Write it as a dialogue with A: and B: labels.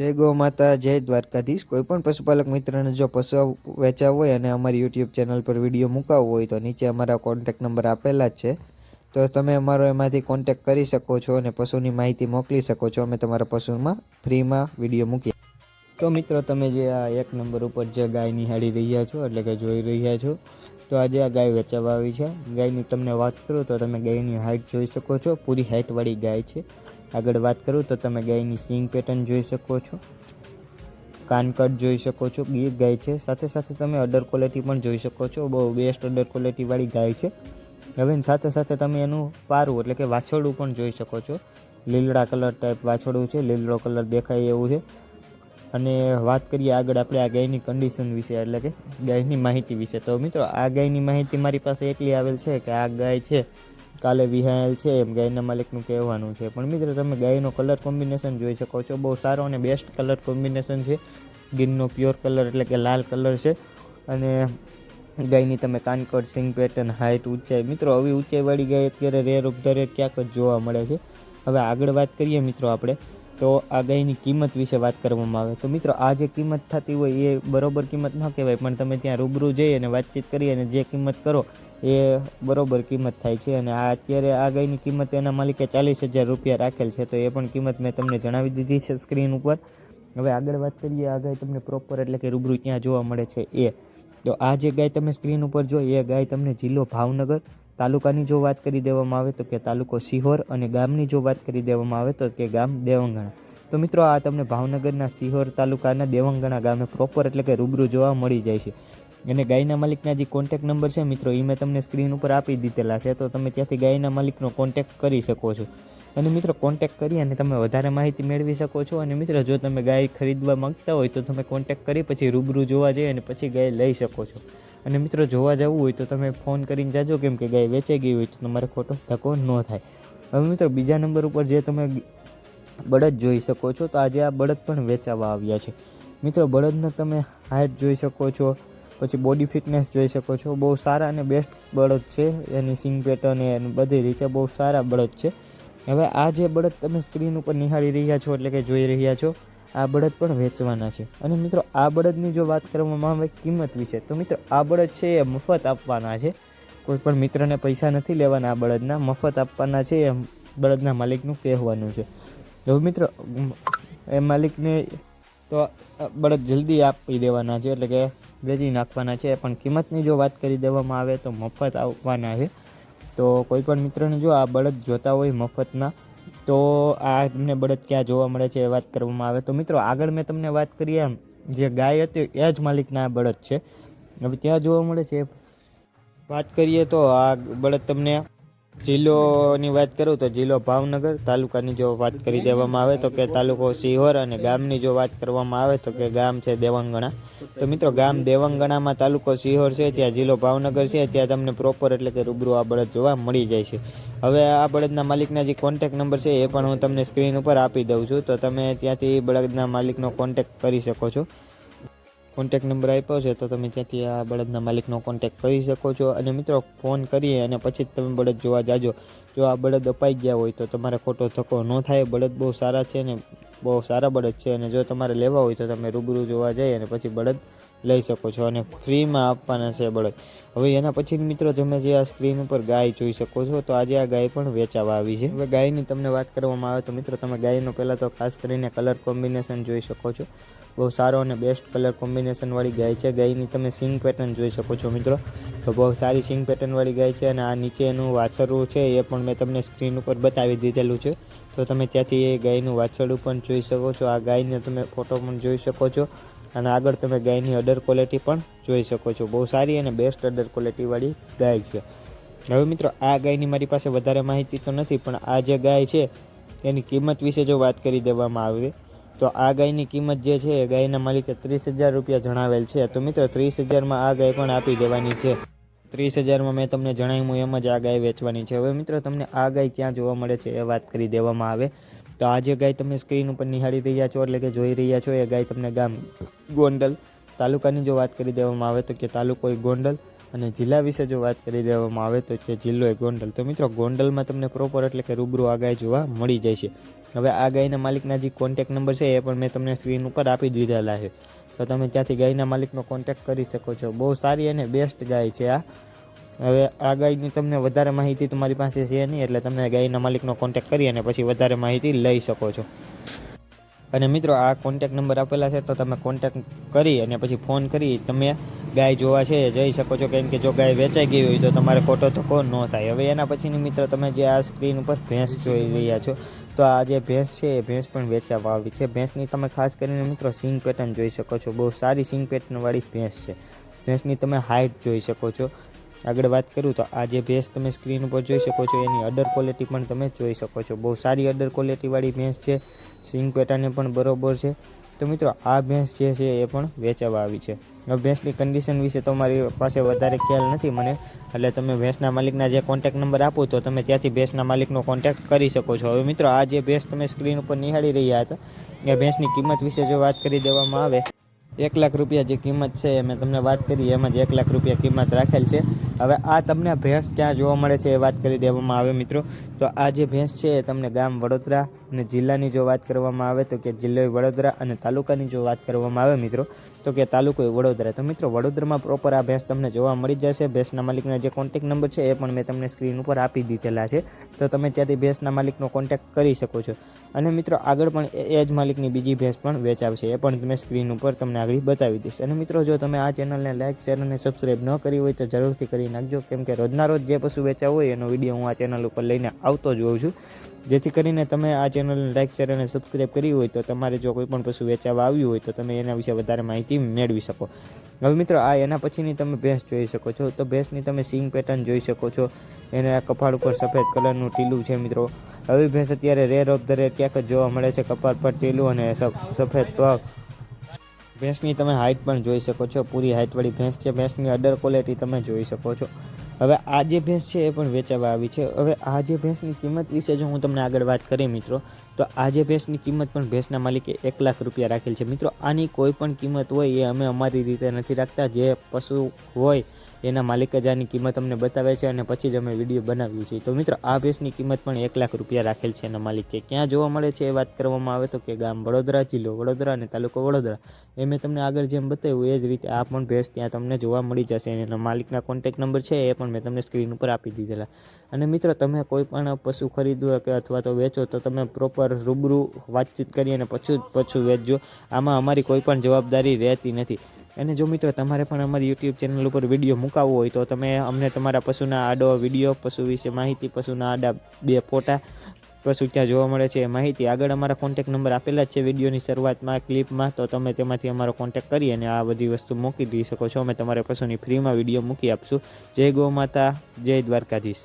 A: જય ગૌ માતા, જય દ્વારકાધીશ. કોઈ પણ પશુપાલક મિત્રને જો પશુ વેચાવ હોય અને અમારી યુટ્યુબ ચેનલ પર વીડિયો મુકાવવો હોય તો નીચે અમારા કોન્ટેક નંબર આપેલા જ છે. તો તમે અમારો એમાંથી કોન્ટેક કરી શકો છો અને પશુની માહિતી મોકલી શકો છો. અમે તમારા પશુમાં ફ્રીમાં વીડિયો મૂકીએ. તો મિત્રો, તમે જે આ એક નંબર ઉપર જે ગાય નિહાળી રહ્યા છો, એટલે કે જોઈ રહ્યા છો, તો આજે આ ગાય વેચાવા આવી છે. ગાયની તમને વાત કરું તો તમે ગાયની હાઇટ જોઈ શકો છો. પૂરી હાઇટવાળી ગાય છે. આગળ વાત કરું તો તમે ગાયની સિંગ પેટર્ન જોઈ શકો છો. કાનકટ જોઈ શકો છો. ગીર ગાય છે. સાથે સાથે તમે અડર ક્વોલિટી પણ જોઈ શકો છો. બહુ બેસ્ટ અડર ક્વોલિટીવાળી ગાય છે. હવે સાથે સાથે તમે એનું પારું એટલે કે વાછરડું પણ જોઈ શકો છો. લીલડા કલર ટાઈપ વાછરડું છે. લીલડો કલર દેખાય એવું છે. અને વાત કરીએ આગળ આપણે આ ગાયની કન્ડિશન વિશે, એટલે કે ગાયની માહિતી વિશે. તો મિત્રો, આ ગાયની માહિતી મારી પાસે એટલી આવેલ છે કે આ ગાય છે કાલે વિહાયેલ છે, એમ ગાયના માલિકનું કહેવાનું છે. પણ મિત્રો, તમે ગાયનો કલર કોમ્બિનેશન જોઈ શકો છો. બહુ સારો અને બેસ્ટ કલર કોમ્બિનેશન છે. ગીરનો પ્યોર કલર એટલે કે લાલ કલર છે. અને ગાયની તમે કાનકોટ સિંગ પેટર્ન હાઇટ ઊંચાઈ. મિત્રો, આવી ઊંચાઈવાળી ગાય અત્યારે રેર રેર ક્યાંક જ જોવા મળે છે. હવે આગળ વાત કરીએ મિત્રો આપણે, તો આ ગાયની કિંમત વિશે વાત કરવામાં આવે. તો મિત્રો, આ જે કિંમત થતી હોય એ બરોબર કિંમત ન કહેવાય, પણ તમે ત્યાં રૂબરૂ જઈ અને વાતચીત કરી અને જે કિંમત કરો એ બરોબર કિંમત થાય છે અને આ અત્યારે આ ગાયની કિંમત એના માલિકે ચાલીસ હજાર રૂપિયા રાખેલ છે, તો એ પણ કિંમત મેં તમને જણાવી દીધી છે સ્ક્રીન ઉપર. હવે આગળ વાત કરીએ, આ ગાય તમને પ્રોપર એટલે કે રૂબરૂ ક્યાં જોવા મળે છે એ. તો આ જે ગાય તમે સ્ક્રીન ઉપર જો એ ગાય તમને જિલ્લો ભાવનગર તાલુકાની જો વાત કરી દેવામાં આવે તો કે તાલુકો સિહોર અને ગામની જો વાત કરી દેવામાં આવે તો કે ગામ દેવંગણા. તો મિત્રો, આ તમને ભાવનગરના સિહોર તાલુકાના દેવંગણા ગામે પ્રોપર એટલે કે રૂબરૂ જોવા મળી જાય છે. અને ગાયના માલિકના જે કોન્ટેક નંબર છે મિત્રો એ મેં તમને સ્ક્રીન ઉપર આપી દીધેલા છે, તો તમે ત્યાંથી ગાયના માલિકનો કોન્ટેક કરી શકો છો. અને મિત્રો કોન્ટેક કરી અને તમે વધારે માહિતી મેળવી શકો છો. અને મિત્રો, જો તમે ગાય ખરીદવા માંગતા હોય, તો તમે કોન્ટેક કરી પછી રૂબરૂ જોવા જઈ અને પછી ગાય લઈ શકો છો. અને મિત્રો, જોવા જવું હોય, તો તમે ફોન કરીને જાજો, કેમ કે ગાય વેચાઈ ગઈ હોય, તો તમારે ખોટો ધક્કો ન થાય. હવે મિત્રો, બીજા નંબર ઉપર જે તમે બળદ જોઈ શકો છો, તો આજે આ બળદ પણ વેચાવા આવ્યા છે. મિત્રો, બળદને તમે હાઇટ જોઈ શકો છો. પછી બોડી ફિટનેસ જોઈ શકો છો. બહુ સારા અને બેસ્ટ બળદ છે. એની સિંગ પેટર્ન એ બધી રીતે બહુ સારા બળદ છે. હવે આ જે બળદ તમે સ્ક્રીન ઉપર નિહાળી રહ્યા છો એટલે કે જોઈ રહ્યા છો, આ બળદ પણ વેચવાના છે. અને મિત્રો, આ બળદની જો વાત કરવામાં આવે કિંમત વિશે, તો મિત્રો, આ બળદ છે એ મફત આપવાના છે. કોઈ પણ મિત્રને પૈસા નથી લેવાના આ બળદના. મફત આપવાના છે એ બળદના માલિકનું કહેવાનું છે. હવે મિત્રો, એ માલિકને તો બળદ જલ્દી આપી દેવાના છે. એટલે કે વેચી નાખવાના છે. પણ કિંમતની જો વાત કરી દેવામાં આવે તો મફત આવવાના છે. તો કોઈ પણ મિત્રને જો આ બળદ જોતા હોય મફતના, તો આ તમને બળદ ક્યાં જોવા મળે છે એ વાત કરવામાં આવે. તો મિત્રો, આગળ મેં તમને વાત કરી એમ, જે ગાય હતી એ જ માલિકના બળદ છે. હવે ત્યાં જોવા મળે છે. વાત કરીએ તો આ બળદ તમને જિલ્લોની વાત કરું તો જિલ્લો ભાવનગર, તાલુકાની જો વાત કરી દેવામાં આવે તો કે તાલુકો સિહોર અને ગામની જો વાત કરવામાં આવે તો કે ગામ છે દેવંગણા. તો મિત્રો, ગામ દેવંગણામાં તાલુકો સિહોર છે, ત્યાં જિલ્લો ભાવનગર છે, ત્યાં તમને પ્રોપર એટલે કે રૂબરૂ આ બળદ જોવા મળી જાય છે. હવે આ બળદના માલિકના જે કોન્ટેક નંબર છે એ પણ હું તમને સ્ક્રીન ઉપર આપી દઉં છું. તો તમે ત્યાંથી બળદના માલિકનો કોન્ટેક કરી શકો છો. કોન્ટેક નંબર આપ્યો છે, તો તમે ત્યાંથી આ બળદના માલિકનો કોન્ટેક કરી શકો છો. અને મિત્રો ફોન કરીએ અને પછી જ તમે બળદ જોવા જાજો. જો આ બળદ અપાઈ ગયા હોય તો તમારે ખોટો ધક્કો ન થાય. બળદ બહુ સારા છે અને બહુ સારા બળદ છે અને જો તમારે લેવા હોય તો તમે રૂબરૂ જોવા જઈ અને પછી બળદ લઈ શકો છો અને ફ્રીમાં આપવાના છે બળદ. હવે એના પછી મિત્રો, તમે જે આ સ્ક્રીન ઉપર ગાય જોઈ શકો છો, તો આજે આ ગાય પણ વેચાવા આવી છે. હવે ગાયની તમને વાત કરવામાં આવે તો મિત્રો, તમે ગાયનો પહેલાં તો ખાસ કરીને કલર કોમ્બિનેશન જોઈ શકો છો. બહુ સારો અને બેસ્ટ કલર કોમ્બિનેશનવાળી ગાય છે. ગાયની તમે સિંગ પેટર્ન જોઈ શકો છો મિત્રો. તો બહુ સારી સિંગ પેટર્નવાળી ગાય છે અને આ નીચે એનું વાછરું છે એ પણ મેં તમને સ્ક્રીન ઉપર બતાવી દીધેલું છે. તો તમે ત્યાંથી એ ગાયનું વાછરડું પણ જોઈ શકો છો. આ ગાયને તમે ફોટો પણ જોઈ શકો છો. અને આગળ તમે ગાયની અડર ક્વોલિટી પણ જોઈ શકો છો. બહુ સારી અને બેસ્ટ અડર ક્વોલિટીવાળી ગાય છે. હવે મિત્રો, આ ગાયની મારી પાસે વધારે માહિતી તો નથી, પણ આ જે ગાય છે, એની કિંમત વિશે જો વાત કરી દેવામાં આવે તો આ ગાયની કિંમત જે છે એ ગાયના માલિકે ત્રીસ હજાર રૂપિયા જણાવેલ છે. તો મિત્રો, ત્રીસ હજારમાં આ ગાય પણ આપી દેવાની છે. ત્રીસ હજારમાં મેં તમને જણાવ્યું એમ જ આ ગાય વેચવાની છે. હવે મિત્રો, તમને આ ગાય ક્યાં જોવા મળે છે એ વાત કરી દેવામાં આવે. તો આ જે ગાય તમે સ્ક્રીન ઉપર નિહાળી રહ્યા છો એટલે કે જોઈ રહ્યા છો, એ ગાય તમને ગામ ગોંડલ તાલુકાની જો વાત કરી દેવામાં આવે તો કે તાલુકો ગોંડલ. અને જિલ્લા વિશે જો વાત કરી દેવામાં આવે તો કે જિલ્લો એ ગોંડલ. તો મિત્રો, ગોંડલમાં તમને પ્રોપર એટલે કે રૂબરૂ આ ગાય જોવા મળી જાય છે. હવે આ ગાયના માલિકના જે કોન્ટેક નંબર છે, એ પણ મેં તમને સ્ક્રીન ઉપર આપી દીધેલા છે. તો તમે ત્યાંથી ગાયના માલિકનો કોન્ટેક કરી શકો છો. બહુ સારી અને બેસ્ટ ગાય છે આ. હવે આ ગાયની તમને વધારે માહિતી તમારી પાસે છે નહીં, એટલે તમે ગાયના માલિકનો કોન્ટેક કરી અને પછી વધારે માહિતી લઈ શકો છો. અને મિત્રો, આ કોન્ટેક નંબર આપેલા છે, તો તમે કોન્ટેક કરી અને પછી ફોન કરી. તમે ગાય જોવા છે, જઈ શકો છો. કેમ કે જો ગાય વેચાઈ ગઈ હોય, તો તમારે ખોટો ધક્કો ન થાય. હવે એના પછીની મિત્રો, તમે જે આ સ્ક્રીન ઉપર ભેંસ જોઈ રહ્યા છો, તો આ જે ભેંસ છે, એ ભેંસ પણ વેચાવા આવી છે. ભેંસની તમે ખાસ કરીને મિત્રો, સિંગ પેટર્ન જોઈ શકો છો. બહુ સારી સિંગ પેટર્નવાળી ભેંસ છે. ભેંસની તમે હાઇટ જોઈ શકો છો. આગળ વાત કરું તો આ જે ભેંસ તમે સ્ક્રીન ઉપર જોઈ શકો છો, એની અડર ક્વોલિટી પણ તમે જોઈ શકો છો. બહુ સારી અડર ક્વોલિટીવાળી ભેંસ છે, સિંગ પેટાને પણ બરોબર છે. તો મિત્રો, આ ભેંસ જે છે એ પણ વેચાવા આવી છે. હવે ભેંસની કન્ડિશન વિશે તો મારી પાસે વધારે ખ્યાલ નથી મને, એટલે તમે ભેંસના માલિકના જે કોન્ટેક નંબર આપો તો તમે ત્યાંથી ભેંસના માલિકનો કોન્ટેક કરી શકો છો. હવે મિત્રો, આ જે ભેંસ તમે સ્ક્રીન ઉપર નિહાળી રહ્યા હતા, એ ભેંસની કિંમત વિશે જો વાત કરી દેવામાં આવે એક લાખ રૂપિયા જે કિંમત છે મેં તમને વાત કરી, એમાં જ એક લાખ રૂપિયા કિંમત રાખેલ છે. હવે આ તમને ભેંસ ક્યાં જોવા મળે છે એ વાત કરી દેવામાં આવે મિત્રો. તો આ જે ભેંસ છે એ તમને ગામ વડોદરા અને જિલ્લાની જો વાત કરવામાં આવે તો કે જિલ્લો વડોદરા અને તાલુકાની જો વાત કરવામાં આવે મિત્રો, તો કે તાલુકો વડોદરા. તો મિત્રો, વડોદરામાં પ્રોપર આ ભેંસ તમને જોવા મળી જશે. ભેંસના માલિકના જે કોન્ટેક નંબર છે એ પણ મેં તમને સ્ક્રીન ઉપર આપી દીધેલા છે. તો તમે ત્યાંથી ભેંસના માલિકનો કોન્ટેક કરી શકો છો. અને મિત્રો, આગળ પણ એ જ માલિકની બીજી ભેંસ પણ વેચાવશે એ પણ તમે સ્ક્રીન ઉપર તમને આગળ બતાવી દઈશ. અને મિત્રો, જો તમે આ ચેનલને લાઇક શેર અને સબસ્ક્રાઈબ ન કરી હોય તો જરૂરથી કરી નાખજો. કેમ કે રોજના રોજ જે પશુ વેચાવ હોય એનો વીડિયો હું આ ચેનલ ઉપર લઈને આવતો જ હોઉં છું. જેથી કરીને તમે આ ચેનલને લાઇક શેર અને સબસ્ક્રાઈબ કરી હોય તો તમારે જો કોઈ પણ પશુ વેચાવા આવ્યું હોય તો તમે એના વિશે વધારે માહિતી મેળવી શકો. હવે મિત્રો, આ એના પછીની તમે ભેંસ જોઈ શકો છો. તો ભેંસની તમે સિંગ પેટર્ન જોઈ શકો છો. એના કપાળ ઉપર સફેદ કલરનું ટીલું છે મિત્રો. હવે ભેંસ અત્યારે રેર ઓફ ધ રેર ક્યાંક જોવા મળે છે. કપાળ પર ટીલું અને સફેદ પગ. ભેંસની તમે હાઇટ પણ જોઈ શકો છો. પૂરી હાઇટવાળી ભેંસ છે. ભેંસની અડર ક્વોલિટી તમે જોઈ શકો છો. હવે આ જે ભેંસ છે એ પણ વેચાવા આવી છે. હવે આ જે ભેંસની કિંમત વિશે જો હું તમને આગળ વાત કરી મિત્રો, તો આ જે ભેંસની કિંમત પણ ભેંસના માલિકે એક લાખ રૂપિયા રાખેલ છે. મિત્રો, આની કોઈ પણ કિંમત હોય એ અમે અમારી રીતે નથી રાખતા. જે પશુ હોય એના માલિક જ આની કિંમત અમને બતાવે છે અને પછી જ અમે વીડિયો બનાવીએ છીએ. તો મિત્રો, આ ભેંસની કિંમત પણ એક લાખ રૂપિયા રાખેલ છે એના માલિકે. ક્યાં જોવા મળે છે એ વાત કરવામાં આવે તો કે ગામ વડોદરા, જિલ્લો વડોદરા અને તાલુકો વડોદરા. એ મેં તમને આગળ જેમ બતાવ્યું, એ જ રીતે આ પણ ભેંસ ત્યાં તમને જોવા મળી જશે એના માલિકના કોન્ટેક નંબર છે એ પણ મેં તમને સ્ક્રીન ઉપર આપી દીધેલા. અને મિત્રો, તમે કોઈ પણ પશુ ખરીદો કે અથવા તો વેચો તો તમે પ્રોપર રૂબરૂ વાતચીત કરી અને પછી પશુ વેચજો. આમાં અમારી કોઈ પણ જવાબદારી રહેતી નથી. અને જો મિત્રો તમારે પણ અમારી યુટ્યુબ ચેનલ ઉપર વીડિયો મુકાવવો હોય તો તમે અમને તમારા પશુના આડો વીડિયો પશુ વિશે માહિતી, પશુના આડા બે ફોટા પશુ ક્યાં જોવા મળે છે માહિતી આગળ અમારા કોન્ટેક નંબર આપેલા જ છે વિડીયોની શરૂઆતમાં ક્લિપમાં તો તમે તેમાંથી અમારો કોન્ટેક કરી અને આ બધી વસ્તુ મૂકી દઈ શકો છો. અમે તમારે પશુની ફ્રીમાં વીડિયો મૂકી આપશું. જય ગૌ માતા, જય દ્વારકાધીશ.